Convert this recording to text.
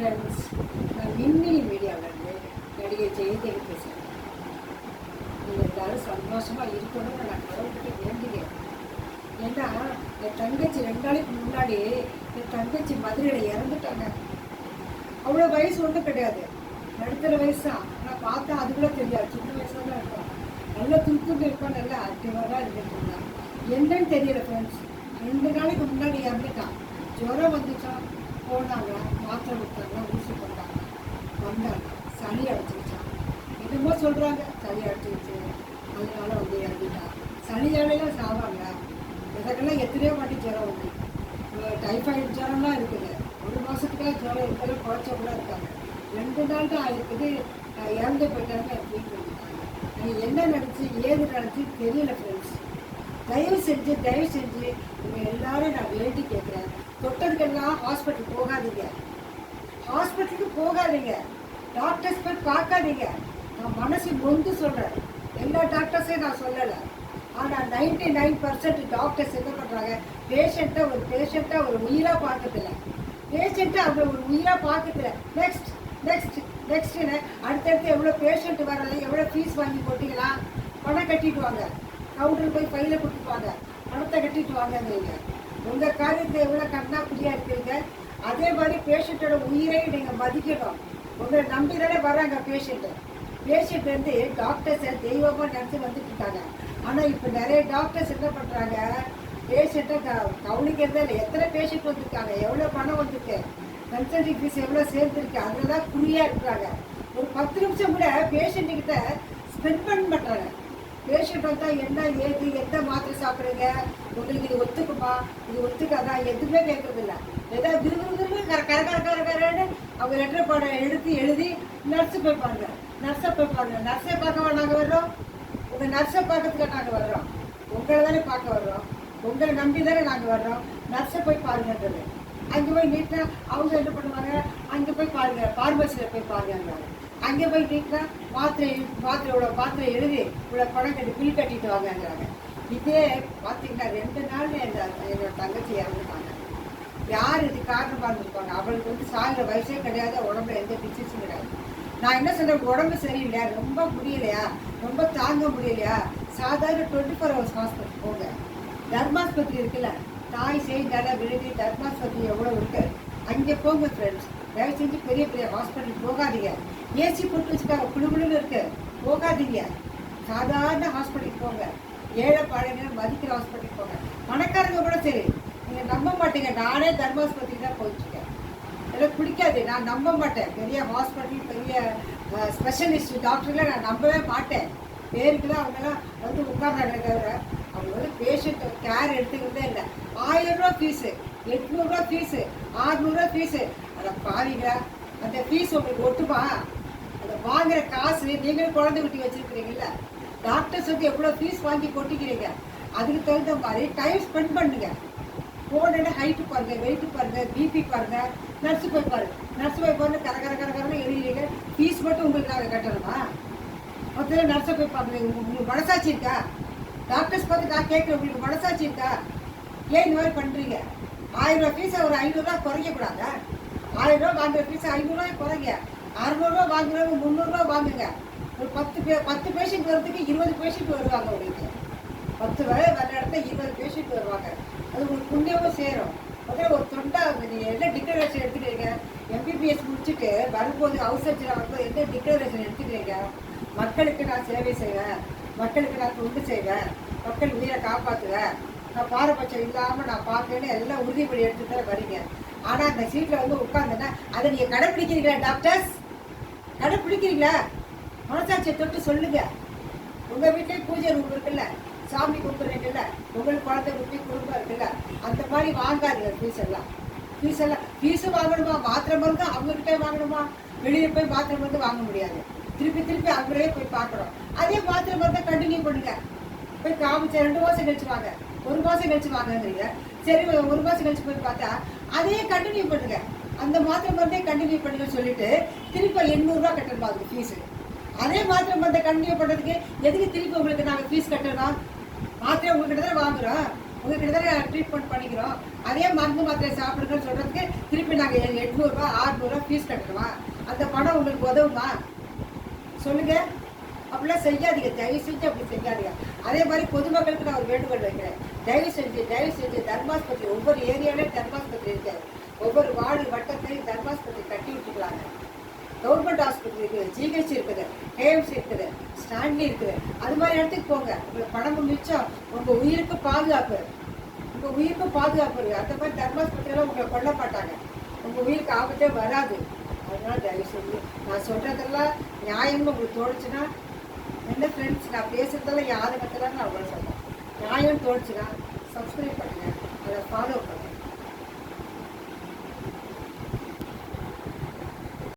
Friends நான் விண்மினி மீடியாவிலேருந்து நடிகை ஜெயதேவி பேசுகிறேன் நீங்கள் எல்லாரும் சந்தோஷமாக இருக்கணும்னு நான் கடவுள்கிட்ட வேண்டுகிறேன் ஏன்னா என் தங்கச்சி ரெண்டு நாளைக்கு முன்னாடி என் தங்கச்சி மதுரையில் இறந்துட்டாங்க. அவ்வளோ வயசு ஒன்றும் கிடையாது. நடுத்தர வயசா. நான் ஆனால் பார்த்தா அது கூட தெரியாது. சின்ன வயசாக தான் இருக்கும். நல்ல துருத்துண்டு இருப்பான் நல்லா ஆக்டிவாக இருந்துட்டு இருந்தான் என்னன்னு தெரியல ஃப்ரெண்ட்ஸ் ரெண்டு நாளைக்கு முன்னாடி இறந்துட்டான். ஜுரம் வந்துச்சான் போனாங்க மாத்திரை கொடுத்தாங்க ஊசி போட்டாங்க. வந்தாங்க. சளி வச்சாங்க என்னமோ சொல்கிறாங்க சளி அடைச்சிருச்சு அதனால வந்து இறந்துட்டான் சளியாலையெல்லாம் சாவாங்க. இதற்கெல்லாம் எத்தனையோ வாட்டி ஜுரம் வந்து. டைஃபாய்டு ஜுரம்லாம் இருக்குது. ஒரு மாதத்துக்காக ஜுரம் இருக்கிற குறைச்ச கூட இருக்காங்க ரெண்டு நாள் தான் ஆயிருக்குது இறந்து போயிட்டாங்க அப்படின்னு சொல்லிட்டாங்க. என்ன நினச்சி ஏது நினச்சி தெரியல ஃப்ரெண்ட்ஸ் தயவு செஞ்சு தயவு செஞ்சு உங்கள் எல்லாரும் நான் வேண்டி கேட்குறேன் தொட்டதுக்கெல்லாம் ஹாஸ்பிட்டல் போகாதீங்க. ஹாஸ்பிட்டலுக்கு போகாதீங்க. டாக்டர்ஸ் போய் பார்க்காதீங்க. நான் மனசு நொந்து சொல்கிறேன் எல்லா டாக்டர்ஸையும் நான் சொல்லலை. ஆனால் நைன்டி நைன் பர்சன்ட் டாக்டர்ஸ் என்ன பண்ணுறாங்க பேஷண்ட்டை ஒரு பேஷண்ட்டை ஒரு உயிராக பார்க்கறதில்ல. பேஷண்ட்டை அவங்க ஒரு உயிராக பார்க்கறதில்ல. நெக்ஸ்ட் நெக்ஸ்ட் நெக்ஸ்ட்டுன்னு அடுத்தடுத்து எவ்வளோ பேஷண்ட் வரல எவ்வளோ ஃபீஸ் வாங்கி போட்டிங்களா? பணம் கட்டிட்டு வாங்க கவுண்டர் போய் பையில கொடுத்துப்பாங்க பணத்தை கட்டிட்டு வாங்கங்கிறீங்க. உங்கள் காரியத்தை எவ்வளோ கண்ணா புரியா இருக்கீங்க? அதே மாதிரி பேஷண்ட்டோட உயிரை நீங்கள் மதிக்கணும். உங்களை நம்பி தானே வராங்க பேஷண்ட்டு பேஷண்ட் வந்து டாக்டர்ஸை தெய்வமாக நினச்சி வந்துட்டு இருக்காங்க. ஆனால் இப்போ நிறைய டாக்டர்ஸ் என்ன பண்ணுறாங்க பேஷண்ட்டை க கவனிக்கிறதே இல்லை எத்தனை பேஷண்ட் வந்திருக்காங்க? எவ்வளோ பணம் வந்திருக்கு? கன்சல்டிங் ஃபீஸ் எவ்வளோ சேர்ந்துருக்கு? அதில் தான் குறியாக இருக்கிறாங்க. ஒரு பத்து நிமிஷம் கூட பேஷண்ட்டுக்கிட்ட ஸ்பெண்ட் பண்ண மாட்டாங்க. பேஷண்ட் வந்தால் என்ன ஏது எந்த மாத்திரை சாப்பிட்றீங்க? உங்களுக்கு இது ஒத்துக்குமா? இது ஒத்துக்காதா? எதுவுமே கேட்குறதில்ல. ஏதோ ஏதாவது விருது கர கர கர கர கரன்னு அவங்க லெட்டர் போட எடுத்து எழுதி நர்ஸு போய் பாருங்க. நர்ஸை போய் பாருங்க. நர்ஸை பார்க்கவா நாங்கள் வர்றோம். உங்கள் நர்ஸை பார்க்கறதுக்கு நாங்கள் வர்றோம். உங்களை தானே பார்க்க வர்றோம். உங்களை நம்பி தானே நாங்கள் வர்றோம். நர்ஸை போய் பாருங்கன்றது. அங்கே போய் நீட்டாக அவங்க என்ன பண்ணுவாங்க? அங்கே போய் பாருங்க. ஃபார்மசியில் போய் பாருங்கன்றாங்க. அங்கே போய் கேட்குறா மாத்திரை இவ்வளோ மாத்திரை எழுதி இவ்வளோ பணம் கட்டி பில் கட்டிட்டு வாங்கங்கிறாங்க. இதே பார்த்தீங்கன்னா ரெண்டு நாள் எங்க என்னோட தங்கச்சி இறந்துட்டாங்க. யார் இது காரணமாக இருந்திருப்பாங்க அவளுக்கு வந்து சாகிற வயசே கிடையாது உடம்புல எந்த டிசீஸும் கிடையாது. நான் என்ன சொல்கிறேன் உடம்பு சரியில்லையா ரொம்ப முடியலையா? ரொம்ப தாங்க முடியலையா? சாதாரண டுவெண்ட்டி ஃபோர் ஹவர்ஸ் ஹாஸ்பிட்டல் போங்க. தர்மாஸ்பத்திரி இருக்குல்ல தாய் செய்தால விழுதி தர்மாஸ்பத்திரி எவ்வளோ இருக்கு? அங்கே போங்க ஃப்ரெண்ட்ஸ் தயவு செஞ்சு பெரிய பெரிய ஹாஸ்பிட்டல் போகாதீங்க. ஏசி போட்டு வச்சுக்காங்க குழுகுழுன்னு இருக்கு. போகாதீங்க. சாதாரண ஹாஸ்பிட்டலுக்கு போங்க. ஏழை பாழைங்க மதிக்கிற ஹாஸ்பிட்டலுக்கு போங்க. பணக்காரங்க கூட சரி. நீங்கள் நம்ப மாட்டீங்க. நானே தர்மாஸ்பத்திரிக்கு தான் போயிட்டுருக்கேன் எனக்கு பிடிக்காது. நான் நம்ப மாட்டேன். பெரிய ஹாஸ்பிட்டல் பெரிய ஸ்பெஷலிஸ்ட் டாக்டர்லாம் நான் நம்பவே மாட்டேன். பேருக்கு தான் அவங்கெல்லாம் வந்து உட்கார்றாங்க தவிர அவங்க வந்து பேஷண்ட் கேர் எடுத்துக்கிறதே இல்லை. ஆயிரம் ரூபா ஃபீஸு எட்நூறுரூவா ஃபீஸு ஆறுநூறுவா ஃபீஸு அதை பாருங்களா அந்த ஃபீஸ் உங்களுக்கு ஒட்டுமா? அதை வாங்குற காசு நீங்களும் குழந்தை குட்டி வச்சிருக்கிறீங்கல்ல. டாக்டர்ஸ் வந்து எவ்வளோ ஃபீஸ் வாங்கி கொட்டிக்கிறீங்க? அதுக்கு தகுந்த மாதிரி டைம் ஸ்பெண்ட் பண்ணுங்க. போனோட ஹைட்டு பாருங்க வெயிட்டு பாருங்க பிபி பாருங்க நர்ஸு போய் பாருங்க நர்ஸு போய் பாருங்க கர கர கர கரன்னு எழுதிங்க ஃபீஸ் மட்டும் உங்களுக்கு நாங்கள் கட்டணுமா? மொத்தம் நர்ஸை போய் பாருங்க. உங்களுக்கு மனசாட்சி இருக்கா? டாக்டர்ஸ் பார்த்து நான் கேட்குறேன் உங்களுக்கு மனசாட்சி இருக்கா? ஏன் இந்த மாதிரி பண்ணுறீங்க ஆயிரம் ரூபா பீஸை ஒரு ஐநூறுரூவா குறைக்க கூடாதா ஆயிரம் ரூபா வாங்குற பீஸை ஐநூறுரூவா குறைங்க. அறுநூறுவா வாங்குறவங்க முந்நூறுரூவா வாங்குங்க. ஒரு பத்து பே பத்து பேஷண்ட் வர்றதுக்கு இருபது பேஷண்ட் வருவாங்க உங்களுக்கு. பத்து வரை வர இடத்துல இருபது பேஷண்ட் வருவாங்க. அது உங்களுக்கு புண்ணியமும் சேரும். முதல்ல ஒரு தொண்டா நீங்கள் என்ன டிக்ளரேஷன் எடுத்துக்கிறீங்க? எம்பிபிஎஸ் முடிச்சுட்டு வரும்போது ஹவுஸ் சர்ஜரி வரும்போது என்ன டிக்ளரேஷன் எடுத்துக்கிறீங்க? மக்களுக்கு நான் சேவை செய்வேன். மக்களுக்கு நான் தொண்டு செய்வேன். மக்கள் உயிரை காப்பாற்றுவேன். நான் பாரபட்சம் இல்லாமல் நான் பார்க்கறேன்னு எல்லாம் உறுதிமொழி எடுத்து தான் வரீங்க. ஆனால் அந்த சீட்டில் வந்து உட்காந்துன்னா அதை நீங்கள் கடைப்பிடிக்கிறீங்களா டாக்டர்ஸ் கடைப்பிடிக்கிறீங்களா? மனசாட்சியை தொட்டு சொல்லுங்க. உங்கள் வீட்டிலே பூஜை ரூம் இருக்குல்ல சாமி கும்பிட்றீங்கல்ல உங்களுக்கு குழந்தை குட்டி குடும்பம் இருக்குல்ல அந்த மாதிரி வாங்காதீங்க ஃபீஸ் எல்லாம். ஃபீஸ் எல்லாம் ஃபீஸும் வாங்கணுமா? மாத்திரை மருந்து அவங்ககிட்ட வாங்கணுமா? வெளியே போய் மாத்திரை மருந்து வாங்க முடியாது. திருப்பி திருப்பி அவங்களே போய் பார்க்குறோம் அதே மாத்திரை மருந்தை கண்டினியூ பண்ணுங்க. போய் காமிச்ச ரெண்டு வருஷம் கழிச்சு வாங்க. ஒரு மாதம் கழிச்சு வாங்குறீங்க சரி ஒரு மாதம் கழிச்சு போய் பார்த்தா அதையே கண்டினியூ பண்ணுங்க. அந்த மாத்திரை மருந்தே கண்டினியூ பண்ணுங்க சொல்லிட்டு திருப்பி எண்ணூறுரூவா கட்டணுமா அதுக்கு ஃபீஸு அதே மாத்திரை மருந்தை கண்டினியூ பண்ணுறதுக்கு எதுக்கு திருப்பி உங்களுக்கு நாங்கள் ஃபீஸ் கட்டணும்? மாத்திரை உங்ககிட்ட தான் வாங்குறோம். உங்ககிட்ட தான் ட்ரீட்மெண்ட் பண்ணிக்கிறோம். அதே மருந்து மாத்திரை சாப்பிடுங்கன்னு சொல்றதுக்கு திருப்பி நாங்கள் எட்நூறுரூவா ஆறுநூறுவா ஃபீஸ் கட்டுறோம் அந்த பணம் உங்களுக்கு உதவுமா? சொல்லுங்க. அப்படிலாம் செய்யாதீங்க தயவு செஞ்சு அப்படி செய்யாதீங்க. அதே மாதிரி பொதுமக்களுக்கு நான் ஒரு வேண்டுகோள் வைக்கிறேன். தயவு செஞ்சு தயவு செஞ்சு தர்மாஸ்பத்திரி ஒவ்வொரு ஏரியாவிலையும் தர்மாஸ்பத்திரி இருக்காது ஒவ்வொரு வார்டு வட்டத்திலையும் தர்மாஸ்பத்திரி கட்டி விட்டுக்கலாங்க கவர்மெண்ட் ஹாஸ்பிட்டல் இருக்குது ஜிஹெச் இருக்குது கேஎம்சி இருக்குது ஸ்டான்லி இருக்குது. அது மாதிரி இடத்துக்கு போங்க. உங்களுக்கு பணமும் மிச்சம் உங்கள் உயிருக்கு பாதுகாப்பு. உங்கள் உயிருக்கு பாதுகாப்பு இருக்குது. அந்த மாதிரி தர்மாஸ்பத்திரியெல்லாம் உங்களை கொல்ல மாட்டாங்க. உங்கள் உயிருக்கு ஆபத்தே வராது. அதனால தயவு செஞ்சு நான் சொல்கிறதெல்லாம் நியாயம்னு உங்களுக்கு தோணுச்சுன்னா என்ன ஃப்ரெண்ட்ஸ் நான் பேசுறதெல்லாம் யாதகத்தில் நான் அவ்வளோ சொல்கிறேன் நியாயம் தோணுச்சுன்னா சப்ஸ்கிரைப் பண்ணுங்கள் அதை ஃபாலோ பண்ணுங்கள்